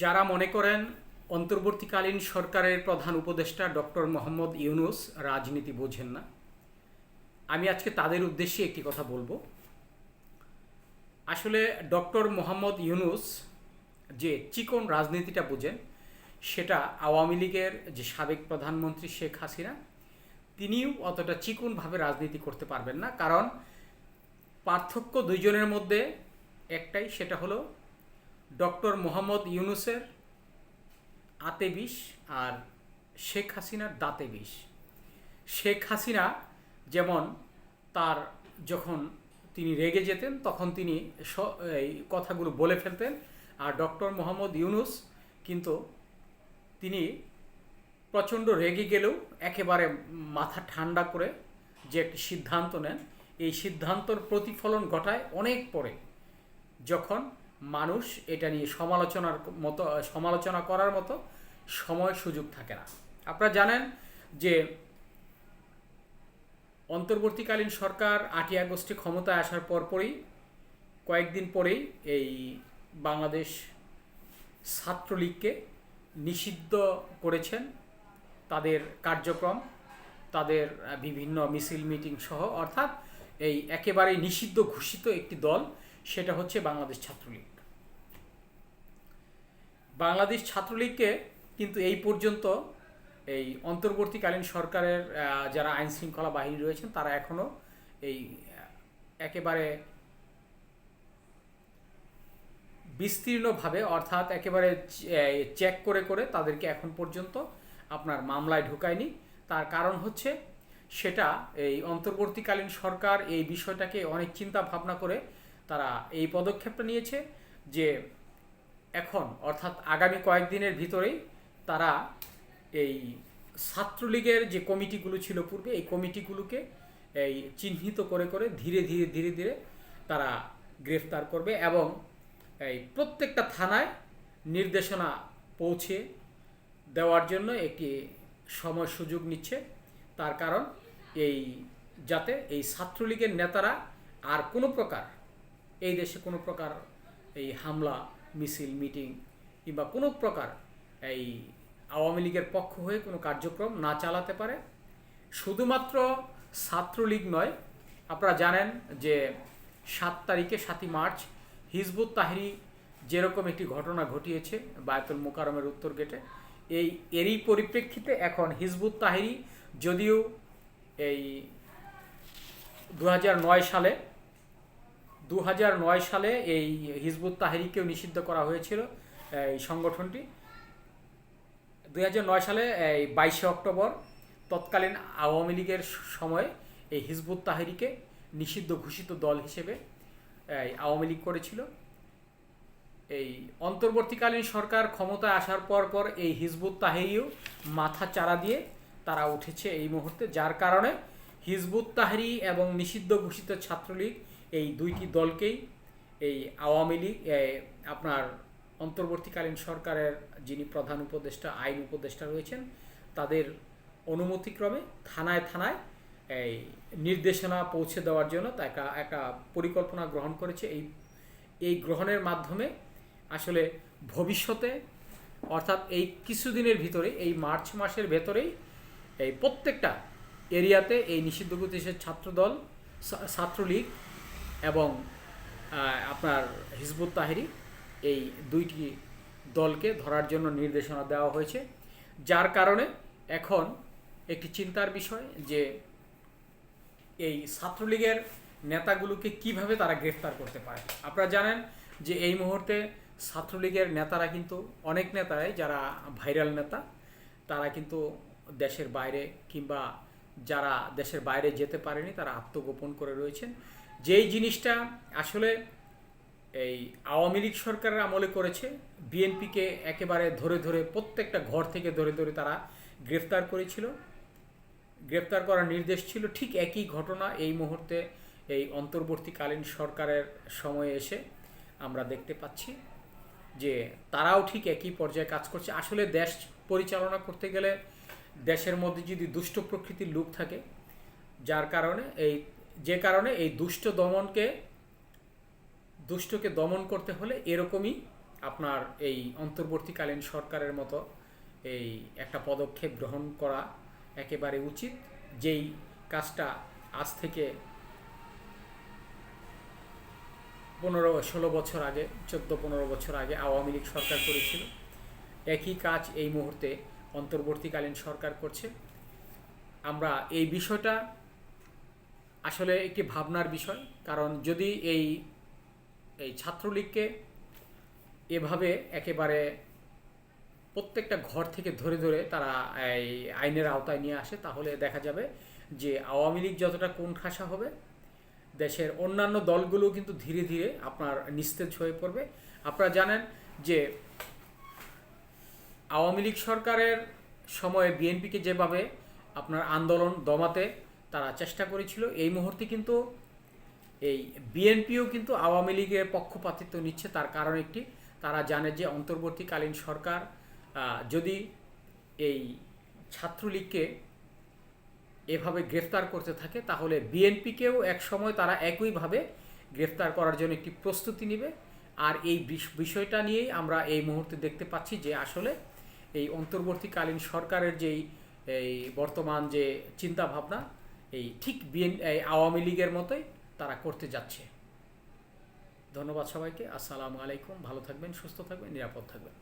যারা মনে করেন অন্তর্বর্তীকালীন সরকারের প্রধান উপদেষ্টা ডক্টর মোহাম্মদ ইউনুস রাজনীতি বোঝেন না, আমি আজকে তাদের উদ্দেশ্যে একটি কথা বলব। আসলে ডক্টর মোহাম্মদ ইউনুস যে চিকন রাজনীতিটা বোঝেন, সেটা আওয়ামী লীগের যে সাবেক প্রধানমন্ত্রী শেখ হাসিনা, তিনিও অতটা চিকনভাবে রাজনীতি করতে পারবেন না। কারণ পার্থক্য দুইজনের মধ্যে একটাই, সেটা হলো ডক্টর মোহাম্মদ ইউনুসের আতে বিষ আর শেখ হাসিনার দাঁতে বিষ। শেখ হাসিনা যেমন তার যখন তিনি রেগে যেতেন, তখন তিনি এই কথাগুলো বলে ফেলতেন। আর ডক্টর মোহাম্মদ ইউনুস কিন্তু তিনি প্রচণ্ড রেগে গেলেও একেবারে মাথা ঠান্ডা করে যে একটি সিদ্ধান্ত নেন, এই সিদ্ধান্তর প্রতিফলন ঘটায় অনেক পরে, যখন মানুষ এটা নিয়ে সমালোচনার মতো, সমালোচনা করার মতো সময় সুযোগ থাকে না। আপনারা জানেন যে অন্তর্বর্তীকালীন সরকার আটই আগস্টে ক্ষমতায় আসার পরপরই, কয়েকদিন পরেই এই বাংলাদেশ ছাত্রলীগকে নিষিদ্ধ করেছেন তাদের কার্যক্রম, তাদের বিভিন্ন মিছিল, মিটিং সহ, অর্থাৎ এই একেবারেই নিষিদ্ধ ঘোষিত একটি দল, সেটা হচ্ছে বাংলাদেশ ছাত্রলীগ। বাংলাদেশ ছাত্রলীগকে কিন্তু এই পর্যন্ত এই অন্তর্বর্তীকালীন সরকারের যারা আইন শৃঙ্খলা বাহিনী রয়েছেন, তারা এখনও এই একেবারে বিস্তীর্ণভাবে, অর্থাৎ একেবারে চেক করে করে তাদেরকে এখন পর্যন্ত আপনার মামলায় ঢুকায়নি। তার কারণ হচ্ছে সেটা এই অন্তর্বর্তীকালীন সরকার এই বিষয়টাকে অনেক চিন্তা ভাবনা করে তারা এই পদক্ষেপটা নিয়েছে যে এখন, অর্থাৎ আগামী কয়েকদিনের ভিতরেই তারা এই ছাত্রলীগের যে কমিটিগুলো ছিল পূর্বে, এই কমিটিগুলোকে এই চিহ্নিত করে করে ধীরে ধীরে ধীরে ধীরে তারা গ্রেফতার করবে এবং এই প্রত্যেকটা থানায় নির্দেশনা পৌঁছে দেওয়ার জন্য একটি সময় সুযোগ নিচ্ছে। তার কারণ এই, যাতে এই ছাত্রলীগের নেতারা আর কোনো প্রকার, এই দেশে কোনো প্রকার এই হামলা মিছিল, মিটিং কিংবা কোনো প্রকার এই আওয়ামী লীগের পক্ষ হয়ে কোনো কার্যক্রম না চালাতে পারে। শুধুমাত্র ছাত্রলীগ নয়, আপনারা জানেন যে সাত তারিখে সাতই মার্চ হিজবুত তাহরি যেরকম একটি ঘটনা ঘটিয়েছে বায়তুল মোকারমের উত্তর গেটে, এই এরই পরিপ্রেক্ষিতে এখন হিজবুত তাহরি যদিও এই দু হাজার নয় সালে দু হাজার নয় সালে এই হিজবুত তাহরিকেও নিষিদ্ধ করা হয়েছিল, এই সংগঠনটি। দু হাজার নয় সালে এই বাইশে অক্টোবর তৎকালীন আওয়ামী লীগের সময়ে এই হিজবুত তাহরিকে নিষিদ্ধ ঘোষিত দল হিসেবে আওয়ামী লীগ করেছিল। এই অন্তর্বর্তীকালীন সরকার ক্ষমতায় আসার পর পর এই হিজবুত তাহেরিও মাথা চারা দিয়ে তারা উঠেছে এই মুহূর্তে, যার কারণে হিজবুত তাহরি এবং নিষিদ্ধ ঘোষিত ছাত্রলীগ এই দুইটি দলকেই এই আওয়ামী লীগ আপনার অন্তর্বর্তীকালীন সরকারের যিনি প্রধান উপদেষ্টা, আইন উপদেষ্টা রয়েছেন, তাদের অনুমতিক্রমে থানায় থানায় এই নির্দেশনা পৌঁছে দেওয়ার জন্য তা একটা একটা পরিকল্পনা গ্রহণ করেছে। এই এই গ্রহণের মাধ্যমে আসলে ভবিষ্যতে, অর্থাৎ এই কিছুদিনের ভিতরে, এই মার্চ মাসের ভেতরেই এই প্রত্যেকটা এরিয়াতে এই নিষিদ্ধ ছাত্রদল ছাত্রলীগ এবং আপনার হিজবুত তাহেরি এই দুইটি দলকে ধরার জন্য নির্দেশনা দেওয়া হয়েছে, যার কারণে এখন একটি চিন্তার বিষয় যে এই ছাত্রলীগের নেতাগুলোকে কীভাবে তারা গ্রেফতার করতে পারে। আপনারা জানেন যে এই মুহূর্তে ছাত্রলীগের নেতারা কিন্তু অনেক নেতারাই, যারা ভাইরাল নেতা, তারা কিন্তু দেশের বাইরে কিংবা যারা দেশের বাইরে যেতে পারেনি, তারা আত্মগোপন করে রয়েছেন। যেই জিনিসটা আসলে এই আওয়ামী লীগ সরকারের আমলে করেছে, বিএনপিকে একেবারে ধরে ধরে প্রত্যেকটা ঘর থেকে ধরে ধরে তারা গ্রেফতার করেছিল। গ্রেপ্তার করার নির্দেশ ছিল, ঠিক একই ঘটনা এই মুহূর্তে এই অন্তর্বর্তীকালীন সরকারের সময়ে এসে আমরা দেখতে পাচ্ছি যে তারাও ঠিক একই পর্যায়ে কাজ করছে। আসলে দেশ পরিচালনা করতে গেলে দেশের মধ্যে যদি দুষ্ট প্রকৃতির লোক থাকে, যার কারণে এই যে কারণে এই দুষ্ট দমনকে, দুষ্টকে দমন করতে হলে এরকমই আপনার এই অন্তর্বর্তীকালীন সরকারের মতো এই একটা পদক্ষেপ গ্রহণ করা একেবারে উচিত। যেই কাজটা আজ থেকে পনেরো, ষোলো বছর আগে, চোদ্দ, পনেরো বছর আগে আওয়ামী লীগ সরকার করেছিল। একই কাজ এই মুহূর্তে অন্তর্বর্তীকালীন সরকার করছে। আমরা এই বিষয়টা আসলে একটি ভাবনার বিষয়, কারণ যদি এই এই ছাত্রলীগকে এভাবে একেবারে প্রত্যেকটা ঘর থেকে ধরে ধরে তারা এই আইনের আওতায় নিয়ে আসে, তাহলে দেখা যাবে যে আওয়ামী লীগ যতটা কোন কোণঠাসা হবে, দেশের অন্যান্য দলগুলো কিন্তু ধীরে ধীরে আপনার নিস্তেজ হয়ে পড়বে। আপনারা জানেন যে আওয়ামী লীগ সরকারের সময়ে বিএনপিকে যেভাবে আপনার আন্দোলন দমাতে তারা চেষ্টা করেছিল। এই মুহূর্তে কিন্তু এই বিএনপিও কিন্তু আওয়ামী লীগের পক্ষপাতিত্ব নিচ্ছে। তার কারণ একটি, তারা জানে যে অন্তর্বর্তীকালীন সরকার যদি এই ছাত্রলীগকে এভাবে গ্রেফতার করতে থাকে, তাহলে বিএনপিকেও এক সময় তারা একইভাবে গ্রেফতার করার জন্য একটি প্রস্তুতি নেবে। আর এই বিষ- বিষয়টা নিয়েই আমরা এই মুহূর্তে দেখতে পাচ্ছি যে আসলে এই অন্তর্বর্তীকালীন সরকারের যেই, এই বর্তমান যে চিন্তা ভাবনা এই ঠিক বিএন আওয়ামী লীগের মতোই তারা করতে যাচ্ছে। ধন্যবাদ সবাইকে। আসসালামু আলাইকুম। ভালো থাকবেন, সুস্থ থাকবেন, নিরাপদ থাকবেন।